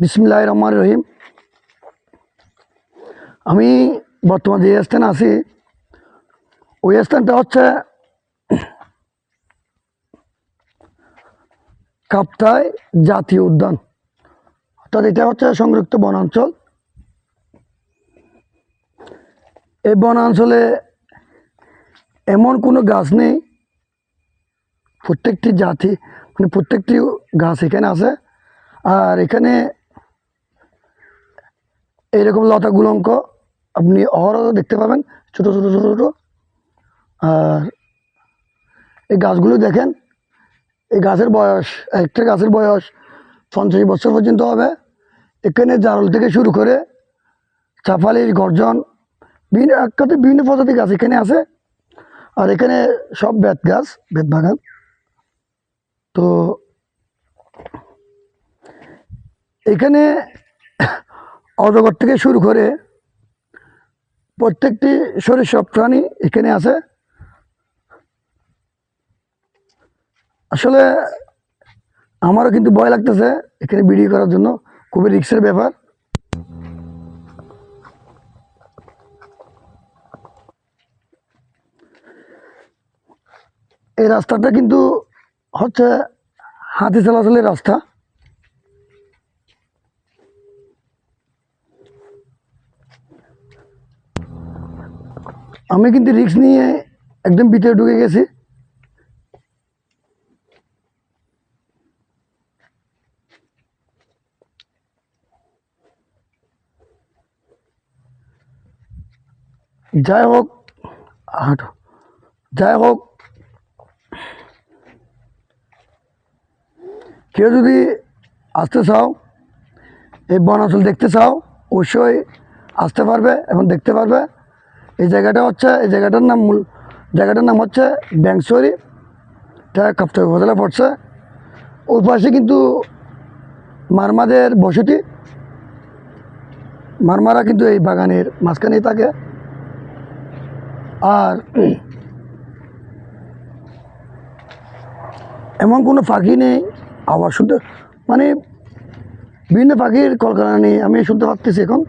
বিসমিল্লাহ রহমান রহিম। আমি বর্তমান যে স্থানে আছি, ওই স্থানটা হচ্ছে কাপ্তায় জাতীয় উদ্যান। অর্থাৎ এটা হচ্ছে সংরক্ষিত বনাঞ্চল। এই বনাঞ্চলে এমন কোনো গাছ নেই, প্রত্যেকটি জাতি মানে প্রত্যেকটি গাছ এখানে আছে। আর এখানে এইরকম লতা গুলঙ্ক, আপনি অহরহ দেখতে পাবেন, ছোট ছোট ছোট ছোট। আর এই গাছগুলো দেখেন, এই গাছের বয়স, একটা গাছের বয়স পঞ্চাশ বছর পর্যন্ত হবে। এখানে জারল থেকে শুরু করে চাপালির গর্জন, বিভিন্ন এক কথায় বিভিন্ন প্রজাতির গাছ এখানে আছে। আর এখানে সব বেত গাছ, বেত বাগান। তো এখানে অজগর থেকে শুরু করে প্রত্যেকটি শরীর সব প্রাণী এখানে আছে। আসলে আমারও কিন্তু ভয় লাগতেছে এখানে ভিডিও করার জন্য, খুবই রিক্সের ব্যাপার। এই রাস্তাটা কিন্তু হচ্ছে হাতি চলাচলের রাস্তা। আমি কিন্তু রিক্স নিয়ে একদম ভিতরে ঢুকে গেছি। যাই হোক, হাঁটো। যাই হোক, কেউ যদি আসতে চাও, এই বনাঞ্চল দেখতে চাও, অবশ্যই আসতে পারবে এবং দেখতে পারবে। এই জায়গাটা হচ্ছে, এই জায়গাটার নাম মূল, জায়গাটার নাম হচ্ছে ব্যাংসরি। এটা কাপ্তাই উপজেলা পড়ছে। ওই পাশে কিন্তু মারমাদের বসতি। মারমারা কিন্তু এই বাগানের মাঝখানেই থাকে। আর এমন কোনো পাখি নেই, আবার শুনতে মানে বিভিন্ন পাখির কলকারখানা নেই, আমি শুনতে পাচ্ছি এখন।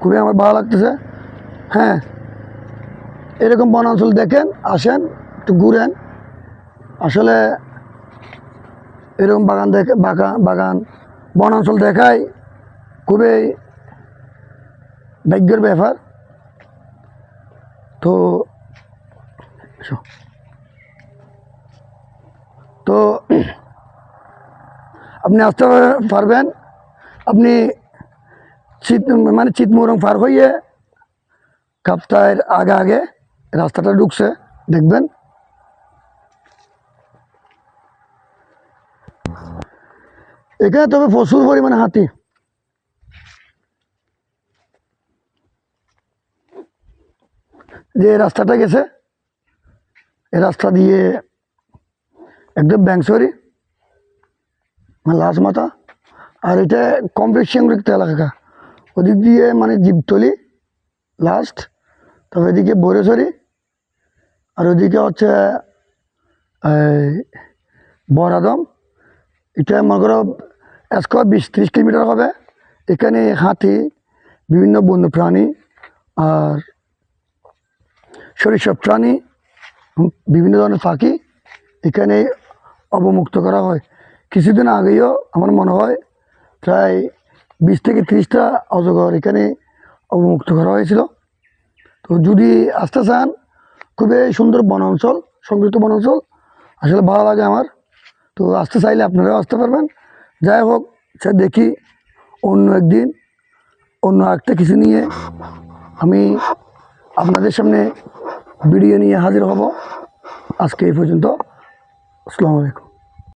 খুবই আমার ভালো লাগতেছে। হ্যাঁ। এরকম বনাঞ্চল দেখেন, আসেন, একটু ঘুরেন। আসলে এরকম বাগান দেখে বাগান বাগান বনাঞ্চল দেখাই খুবই ভাগ্যের ব্যাপার। তো তো আপনি আসতে পারবেন। আপনি চিত মানে চিতমোরং পার হইয়ে কাপ্তায়ের আগে আগে রাস্তাটা ঢুকছে, দেখবেন। এখানে তবে প্রচুর পরিমাণে হাতি। যে রাস্তাটা গেছে এই রাস্তা দিয়ে একদম ব্যাংসরি, লাশ মাথা, আর এটা সংরক্ষিত এলাকা। ওদিক দিয়ে মানে জীবতলি লাস্ট তবে এদিকে বরেছড়ি আর ওদিকে হচ্ছে বরাদম এটা মনে করো একশো বিশ ত্রিশ কিলোমিটার হবে। এখানে হাতি, বিভিন্ন বন্য প্রাণী, আর সরিষব প্রাণী বিভিন্ন ধরনের পাখি এখানে অবমুক্ত করা হয়। কিছুদিন আগেও আমার মনে হয়, প্রায় বিশ থেকে ত্রিশটা অজগর এখানে অবমুক্ত করা হয়েছিল। তো যদি আসতে চান, খুবই সুন্দর বনাঞ্চল, সংযুক্ত বনাঞ্চল, আসলে ভালো লাগে আমার। তো আসতে চাইলে আপনারাও আসতে পারবেন। যাই হোক, সে দেখি অন্য একদিন, অন্য একটা কিছু নিয়ে আমি আপনাদের সামনে ভিডিও নিয়ে হাজির হব। আজকে এই পর্যন্ত, আসসালামু আলাইকুম।